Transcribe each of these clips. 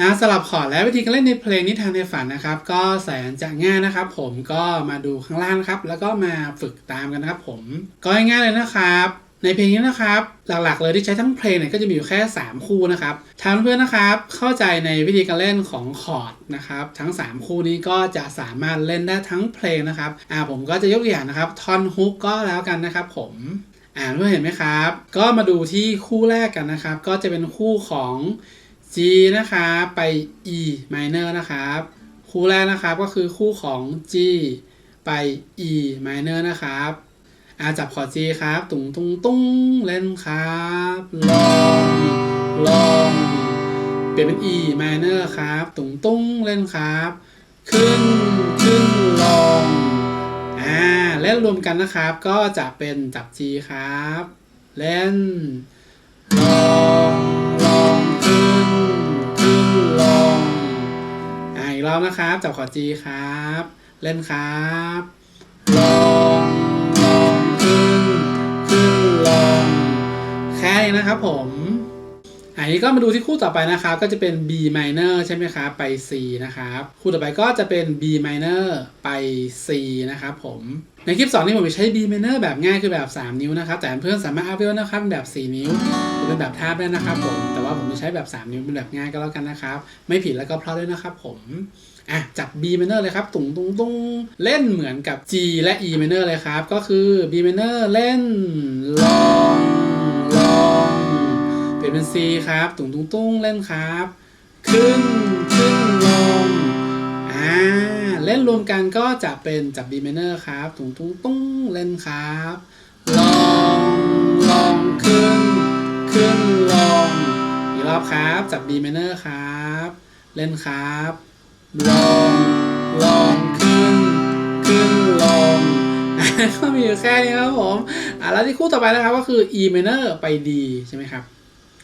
อ่าสลับคอร์ดและวิธีการเล่นในเพลงนิทานในฝันนะครับ ก็แสนจะง่ายนะครับ ผมก็มาดูข้างล่างครับ แล้วก็มาฝึกตามกันนะครับ ผมก็ง่ายๆเลยนะครับ ในเพลงนี้นะครับ หลักๆเลยที่ใช้ทั้งเพลงเนี่ยก็จะมีอยู่แค่ 3 คู่นะครับทางเพื่อนนะครับ เข้าใจในวิธีการเล่นของคอร์ดนะครับ ทั้ง 3 คู่นี้ก็จะสามารถเล่นได้ทั้งเพลงนะครับอ่าผมก็จะยกตัวอย่างนะครับท่อนฮุกก็แล้วกันนะครับ ผมอ่านเพื่อนเห็นไหมครับ ก็มาดูที่คู่แรกกันนะครับ ก็จะเป็นคู่ของ G นะครับ ไป E minor นะครับ คู่แรกนะครับก็คือคู่ของ G ไป E minor นะครับอาจับคอร์ด G ครับ ตุงตุงตุงเล่นครับ ลองลองเปลี่ยนเป็น E minor ครับ ตุงตุงเล่นครับ ขึ้นขึ้นลงอ่าเล่นรวมกันนะครับ ก็จะเป็นจับ G ครับ เล่นลองลองขึ้นขึ้น ลงอ่าอีกรอบนะครับ จับขอจีครับ เล่นครับลองลองขึ้น ขึ้น ลง แค่นี้นะครับผม อันนี้ก็มาดูที่คู่ต่อไปนะครับ ก็จะเป็น B minor ใช่ไหมครับ ไป C นะครับ คู่ต่อไปก็จะเป็น B minor ไป C นะครับผมในคลิปสอนนี้ผมจะใช้ B minor แบบง่ายคือแบบ 3 นิ้วนะครับ แต่เพื่อนสามารถอัพเวลนะครับแบบ 4 นิ้วหรือเป็นแบบทาบได้นะครับผม แต่ว่าผมจะใช้แบบ 3 นิ้วเป็นแบบง่ายก็แล้วกันนะครับ ไม่ผิดแล้วก็เพราะด้วยนะครับผมอะจับ B minor เลยครับตุงตุงตุงเล่นเหมือนกับ G และ E minor เลยครับ ก็คือ B minor เล่นลอง ลี่ยนเป็น C ครับ ตุงตุงตุ้งเล่นครับ ขึ้นขึ้นลงอ่าเล่นรวมกันก็จะเป็นจับ B minor ครับ ตุงตุงตุ้งเล่นครับลองลองขึ้น ขึ้นลงอีกรอบครับ จับ B minor ครับ เล่นครับลองลองขึ้น ขึ้นลงก็มีอยู่แค่นี้ครับผม อะแล้วที่คู่ต่อไปนะครับก็คือ E minor ไป D ใช่ไหมครับ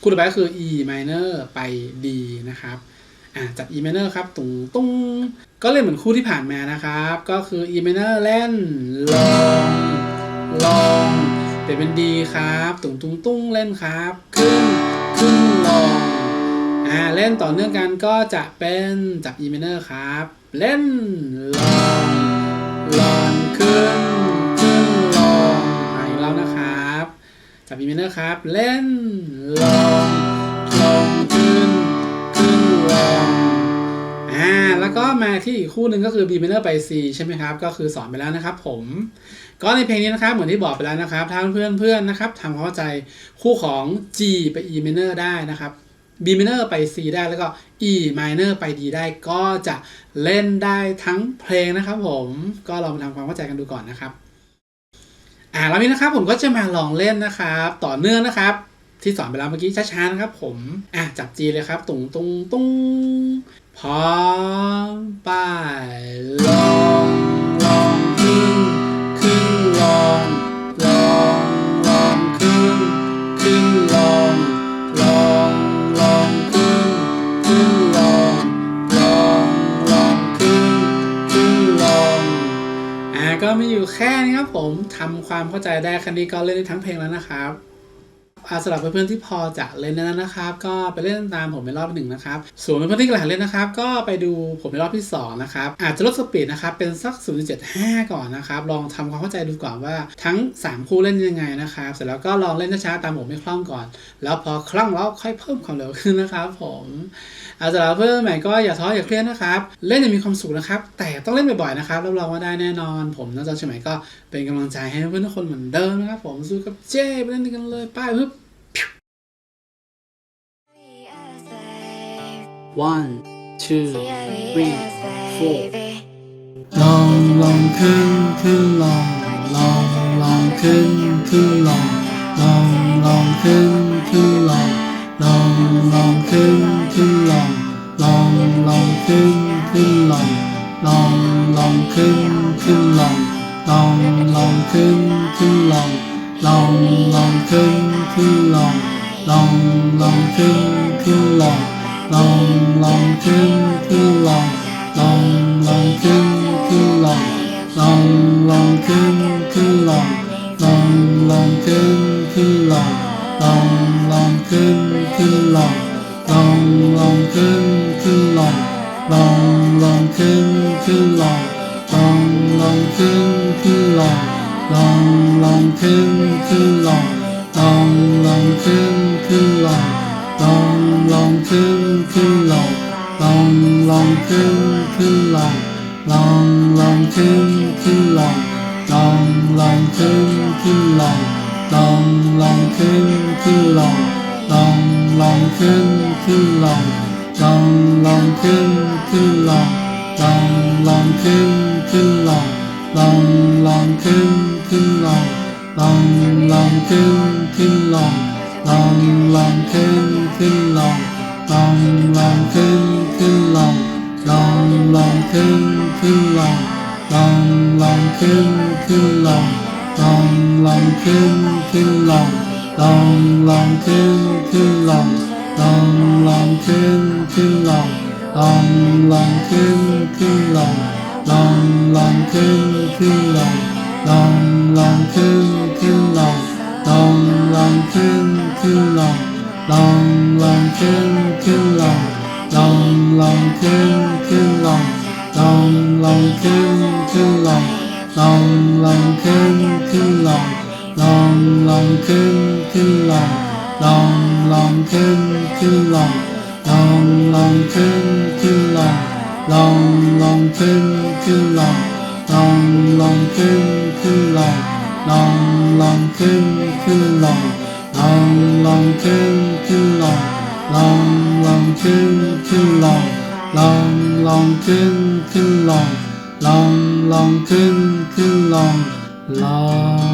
คู่ต่อไปก็คือ E minor ไป D นะครับอะจับ E minor ครับตุงตุงก็เล่นเหมือนคู่ที่ผ่านมานะครับ ก็คือ E minor เล่นลองลองเปลี่ยนเป็น D ครับตุงตุงตุงเล่นครับขึ้นขึ้นลองอ่าเล่นต่อเนื่องกันก็จะเป็นจับ E minor ครับ เล่นลองลองขึ้นขึ้นลองอีกแล้วนะครับ จับ E minor ครับ เล่นลองลองขึ้นขึ้นลองอ่าแล้วก็มาที่อีกคู่หนึ่งก็คือ B minor ไป C ใช่ไหมครับ ก็คือสอนไปแล้วนะครับผม ก็ในเพลงนี้นะครับ เหมือนที่บอกไปแล้วนะครับถ้าเพื่อนเพื่อนๆนะครับทำความเข้าใจคู่ของ G ไป E minor ได้นะครับ B minor ไป C ได้แล้วก็ E minor ไป D ได้ก็จะเล่นได้ทั้งเพลงนะครับผมก็ลองมาทำความเข้าใจกันดูก่อนนะครับ อ่าแล้วนี้นะครับผมก็จะมาลองเล่นนะครับ ต่อเนื่องนะครับ ที่สอนไปแล้วเมื่อกี้ช้าๆนะครับ ผมอะจับจีเลยครับ ตุงตุงตุงพ้อ แค่นี้ครับผมทำความเข้าใจได้แค่นี้ก็เล่นได้ทั้งเพลงแล้วนะครับ สำหรับเพื่อนๆที่พอจะเล่นได้แล้วนะครับ ก็ไปเล่นตามผมในรอบหนึ่งนะครับ ส่วนเพื่อนๆที่กำลังเล่นนะครับ ก็ไปดูผมในรอบที่สองนะครับ อาจจะลดสปีดนะครับ เป็นสัก 0.75 ก่อนนะครับ ลองทำความเข้าใจดูก่อนว่าทั้ง 3 คู่เล่นยังไงนะครับ เสร็จแล้วก็ลองเล่นช้าๆตามผมไม่คล่องก่อน แล้วพอคล่องแล้วค่อยเพิ่มความเร็วขึ้นนะครับ ผมอาสำหรับเพื่อนใหม่ก็อย่าท้ออย่าเครียดนะครับ เล่นอย่างมีความสุขนะครับ แต่ต้องเล่นบ่อยๆนะครับรับรองว่าได้แน่นอน ผมนักจอนเชียใหม่ก็เป็นกำลังใจให้เพื่อนทุกคนเหมือนเดิมนะครับ ผมสู้กับเจ้ไปเล่นกันเลยป้ายปึ๊บ one two three four ลองลองขึ้นขึ้นลองลองลองขึ้นขึ้นลองลองลองขึ้นขึ้นลองลองลองขึ้นขึ้นลองลองลองขึ้นขึ้นลองลองลองขึ้นขึ้นลองลองลองขึ้นขึ้นลองลองลองขึ้นขึ้นลองลองลองขึ้นขึ้นลอง ลองลองขึ้นขึ้นลองลองลองขึ้นขึ้นลองลองลองขึ้นขึ้นลองลองลองขึ้นขึ้นลองลองลองขึ้นขึ้นลองลองลองขึ้นขึ้นลองลองลองขึ้นขึ้นลองลองลองขึ้นขึ้นลองลองลองขึ้นขึ้น ขึ้นขึ้นลองลองลองขึ้นขึ้นลองลองลองขึ้นขึ้นลองลองลองขึ้นขึ้นลองลองลองขึ้นขึ้นลองลองลองขึ้นขึ้นลองลองลองขึ้นขึ้นลองลองลองขึ้นขึ้นลองลองลองขึ้นขึ้นลองลองลองขึ้นขึ้นลองลองลองขึ้นขึ้นลอง ลองลองขึ้นขึ้นลองลองลองขึ้นขึ้นลองลองลองขึ้นขึ้นลองลองลองขึ้นขึ้นลองลองลองขึ้น ขึ้นขึ้นลองลองลองขึ้นขึ้นลองลองลองขึ้นขึ้นลองลองลองขึ้นขึ้นลองลองลองขึ้นขึ้นลองลองลองขึ้นขึ้นลองลองลองขึ้นขึ้นลองลองลองขึ้นขึ้นลองลองลองขึ้นขึ้นลองลองลองขึ้นขึ้นลองลอง